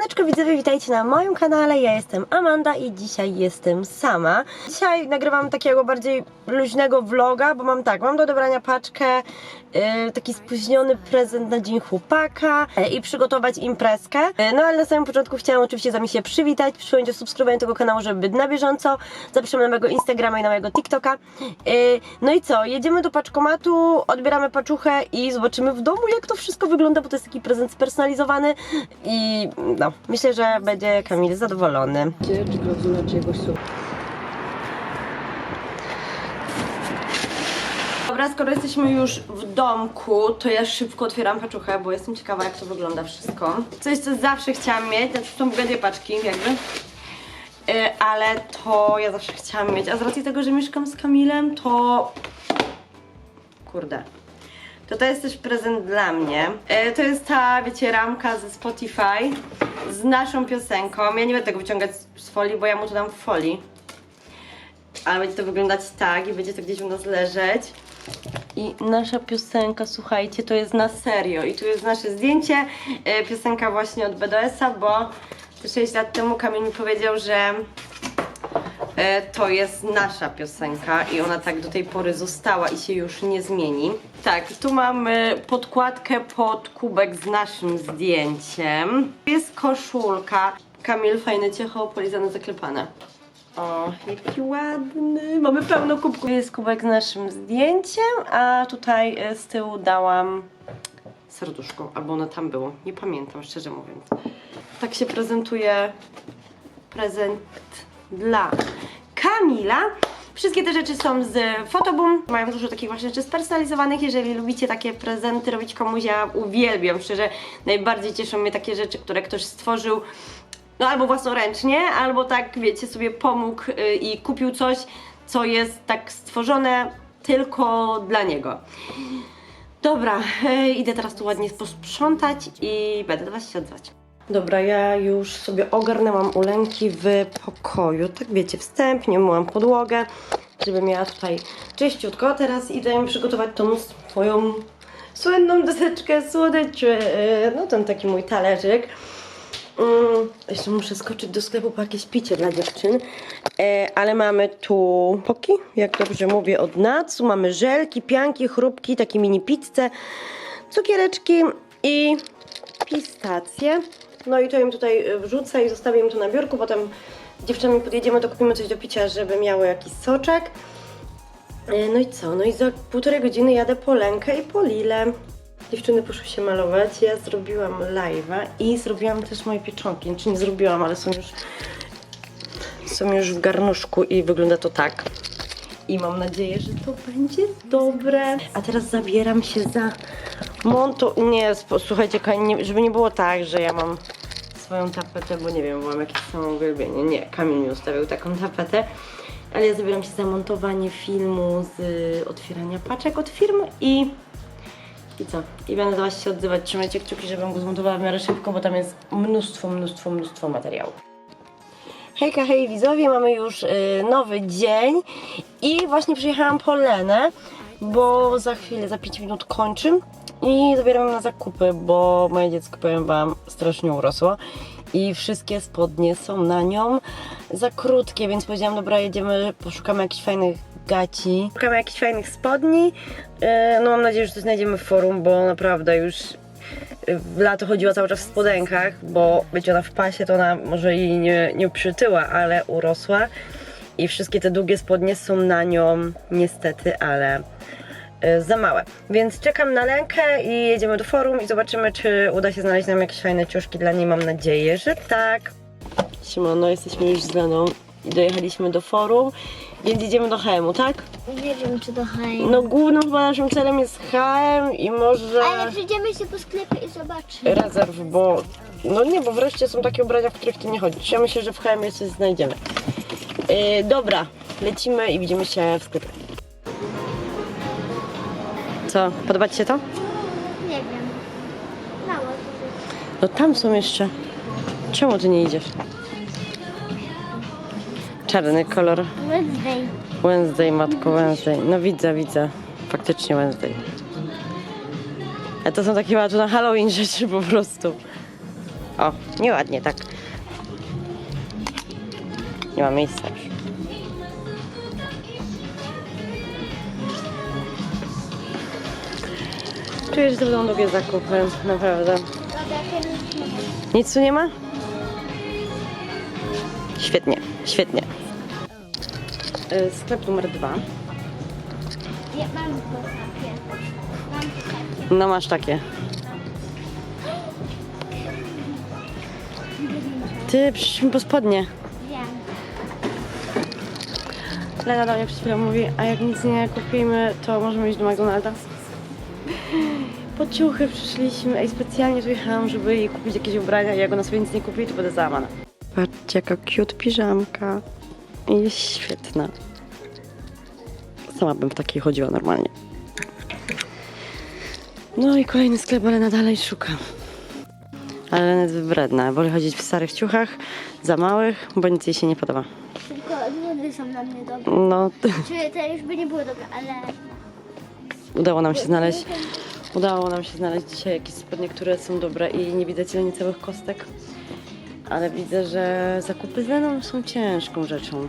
Siemaneczko widzowie, witajcie na moim kanale, ja jestem Amanda i dzisiaj jestem sama. Dzisiaj nagrywam takiego bardziej luźnego vloga, bo mam tak, mam do odebrania paczkę, taki spóźniony prezent na dzień chłopaka yy, i przygotować imprezkę. Yy, no ale na samym początku chciałam oczywiście z wami się przywitać, przyjąć o subskrybowanie tego kanału, żeby być na bieżąco. Zapraszam na mojego Instagrama i na mojego TikToka. Yy, no i co, jedziemy do paczkomatu, odbieramy paczuchę i zobaczymy w domu jak to wszystko wygląda, bo to jest taki prezent spersonalizowany i no, myślę, że będzie Kamil zadowolony. Czy klauzula czegoś Dobra, skoro jesteśmy już w domku, to ja szybko otwieram paczuchę, bo jestem ciekawa jak to wygląda wszystko. Coś, co zawsze chciałam mieć, znaczy są dwie paczki jakby. Yy, ale to ja zawsze chciałam mieć, a z racji tego, że mieszkam z Kamilem, to... Kurde. To to jest też prezent dla mnie. E, to jest ta, wiecie, ramka ze Spotify z naszą piosenką. Ja nie będę tego wyciągać z folii, bo ja mu to dam w folii. Ale będzie to wyglądać tak i będzie to gdzieś u nas leżeć. I nasza piosenka, słuchajcie, to jest na serio. I tu jest nasze zdjęcie. E, piosenka właśnie od BDS-a, bo 6 lat temu Kamil mi powiedział, że E, to jest nasza piosenka i ona tak do tej pory została i się już nie zmieni. Tak, tu mamy podkładkę pod kubek z naszym zdjęciem. Jest koszulka. Kamil, fajne ciecho, polizane, zaklepane. O, jaki ładny. Mamy pełno kubków. Jest kubek z naszym zdjęciem, a tutaj e, z tyłu dałam serduszko, albo ono tam było. Nie pamiętam, szczerze mówiąc. Tak się prezentuje prezent dla Kamila. Wszystkie te rzeczy są z Photoboom. Mają dużo takich właśnie rzeczy spersonalizowanych. Jeżeli lubicie takie prezenty robić komuś, ja uwielbiam. Szczerze, najbardziej cieszą mnie takie rzeczy, które ktoś stworzył no albo własnoręcznie, albo tak, wiecie, sobie pomógł y, i kupił coś, co jest tak stworzone tylko dla niego. Dobra, e, idę teraz tu ładnie posprzątać i będę Was się odzywać. Dobra, ja już sobie ogarnęłam ulenki w pokoju. Tak wiecie, wstępnie myłam podłogę, żeby miała tutaj czyściutko. Teraz idę przygotować tą swoją słynną deseczkę słodyczy. E, No ten taki mój talerzyk. Mm, jeszcze muszę skoczyć do sklepu po jakieś picie dla dziewczyn. E, ale mamy tu poki, jak dobrze mówię, od Natsu. Mamy żelki, pianki, chrupki, takie mini pizze, cukiereczki i pistacje. No i to im tutaj wrzucę i zostawię im to na biurku. Potem dziewczynami podjedziemy, to kupimy coś do picia, żeby miały jakiś soczek. E, No i co? No i za półtorej godziny jadę po Lenkę i po Lilę. Dziewczyny poszły się malować, ja zrobiłam live'a i zrobiłam też moje pieczonki. Znaczy nie zrobiłam, ale są już, są już w garnuszku i wygląda to tak. I mam nadzieję, że to będzie dobre. A teraz zabieram się za monto... Nie, słuchajcie, żeby nie było tak, że ja mam swoją tapetę, bo nie wiem, mam jakieś samouwielbienie. Nie, Kamil mi ustawił taką tapetę. Ale ja zabieram się za montowanie filmu z y, otwierania paczek od firm i i co? I będę do Was się odzywać. Trzymajcie kciuki, żebym go zmontowała w miarę szybko, bo tam jest mnóstwo, mnóstwo, mnóstwo materiału. Hejka, hej widzowie, mamy już y, nowy dzień i właśnie przyjechałam po Lenę, bo za chwilę, za 5 minut kończę i zabieram na zakupy, bo moje dziecko, powiem Wam, strasznie urosło i wszystkie spodnie są na nią za krótkie, więc powiedziałam, dobra, jedziemy, poszukamy jakichś fajnych gaci, szukamy jakichś fajnych spodni, E, no mam nadzieję, że coś znajdziemy w forum, bo naprawdę już w lato chodziła cały czas w spodenkach, bo wiecie, ona w pasie to ona może jej nie, nie przytyła, ale urosła i wszystkie te długie spodnie są na nią niestety, ale y, za małe. Więc czekam na Lenkę i jedziemy do forum i zobaczymy, czy uda się znaleźć nam jakieś fajne ciuszki dla niej. Mam nadzieję, że tak. Siemano, jesteśmy już z Leną i dojechaliśmy do forum, więc idziemy do HM-u, tak? Nie wiem, czy to hajn. No głównym chyba naszym celem jest HM i może... Ale przyjdziemy się po sklepie i zobaczymy. rezerw, bo no nie, bo wreszcie są takie ubrania, w których ty nie chodzisz. Ja myślę, że w HM coś znajdziemy. Yy, dobra, lecimy i widzimy się w sklepie. Co, podoba ci się to? Nie wiem. Mało dużo. No tam są jeszcze. Czemu ty nie idziesz? Czarny kolor. Wednesday. Wednesday, matko Wednesday. No widzę, widzę. Faktycznie Wednesday. A to są takie tu na Halloween rzeczy po prostu. O, nieładnie, tak. Nie ma miejsca już. Czuję, że to będą długie zakupy, naprawdę. Nic tu nie ma? Świetnie, świetnie. Y, Sklep numer dwa. Ja mam takie. Mam takie. No masz takie. Ty, przyszliśmy po spodnie. Wiem. Lena do mnie przed chwilą mówi, a jak nic nie kupimy, to możemy iść do McDonalda. Po ciuchy przyszliśmy, ej, specjalnie tu jechałam, żeby jej kupić jakieś ubrania, jak ona sobie nic nie kupi, to będę załamana. Patrzcie, jaka cute piżamka. I Jest świetna. Sama bym w takiej chodziła normalnie. No i kolejny sklep, ale nadal szuka. Ale Lena jest wybredna. Woli chodzić w starych ciuchach, za małych, bo nic jej się nie podoba. Tylko nudy są dla mnie dobre. No, Czy to już by nie było dobre, ale... udało nam się znaleźć. Udało nam się znaleźć dzisiaj jakieś spodnie, które są dobre i nie widać ile całych kostek. Ale widzę, że zakupy z Leną są ciężką rzeczą.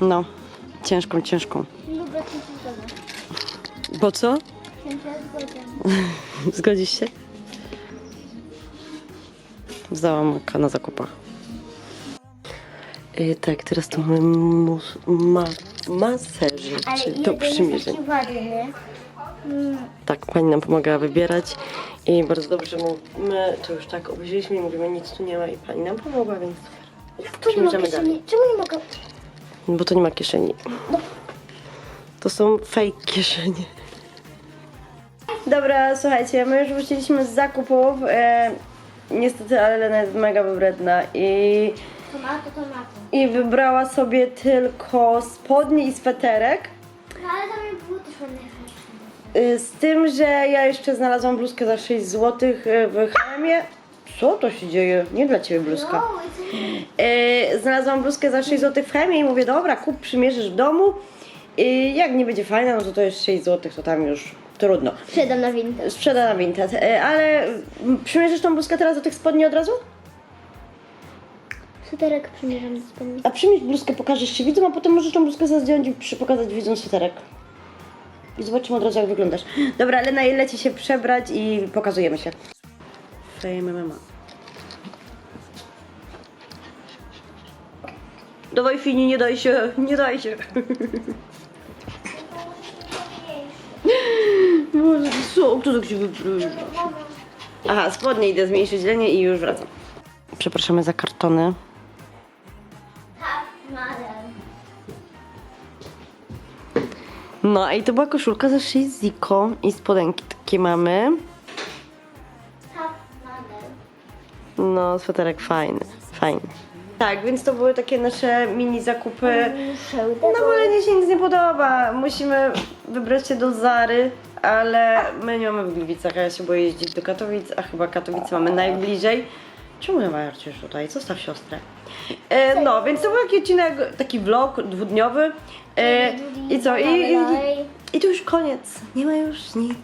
No, ciężką, ciężką. Lubię. Bo co? Zgodzisz się? Zdałam oka na zakupach. Yy, tak, teraz to mamy mus, ma, maserzy, czy to przymierzeń. ładny. Tak, pani nam pomagała wybierać i bardzo dobrze, bo my to już tak obejrzeliśmy i mówimy, nic tu nie ma i pani nam pomogła, więc tu nie ma dalej. kieszeni. Czemu nie mogę? Bo to nie ma kieszeni. To są fake kieszenie. Dobra, słuchajcie, my już wróciliśmy z zakupów. E, niestety, ale Lena jest mega wybredna i, Tomato, tomato. i wybrała sobie tylko spodnie i sweterek. No ale tam nie było też ładnych rzeczy. Y, Z tym, że ja jeszcze znalazłam bluzkę za 6 zł w Hemie. Co to się dzieje? Nie dla ciebie bluzka. No? Yy, znalazłam bluzkę za 6 zł w Hemie i mówię, dobra, kup, przymierzysz w domu. I jak nie będzie fajna, no to to jest 6 zł, to tam już trudno. Sprzedam na windę. Sprzeda na Vinted. Ale mm, przymierzysz tą bluzkę teraz do tych spodni od razu? Suterek przymierzam do spodni. A przymierz bluzkę, pokażesz się widzom, a potem możesz tą bluzkę zdjąć i przy- pokazać widzom sweterek. I zobaczymy od razu jak wyglądasz. Dobra, Lena leci się przebrać i pokazujemy się. Fame MMA. Dawaj Fini, nie daj się, nie daj się. Boże, co? Kto tak się wypróży? Aha, spodnie idę zmniejszyć lenię i już wracam. Przepraszamy za kartony. No i to była koszulka za 6 ziko i spodenki takie mamy. No, sweterek fajny, fajny. Tak, więc to były takie nasze mini zakupy. No bo Lenie się nic nie podoba. Musimy wybrać się do Zary, ale my nie mamy w Gliwicach, a ja się boję jeździć do Katowic, a chyba Katowice mamy najbliżej. Czemu nie ma Jarciusz tutaj? Zostaw siostrę. E, no, więc to był taki odcinek, taki vlog dwudniowy. E, I co? I, i, I to już koniec. Nie ma już nic.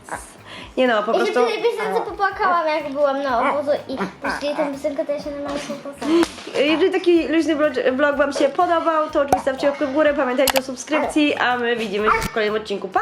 Nie no, po Ja się prostu... tej piosence popłakałam, jak byłam na obozu i puścili tę piosenkę, to ja się na popłakałam. Jeżeli taki luźny vlog, vlog Wam się podobał, to oczywiście stawcie łapkę w górę, pamiętajcie o subskrypcji, a my widzimy się w kolejnym odcinku. Pa!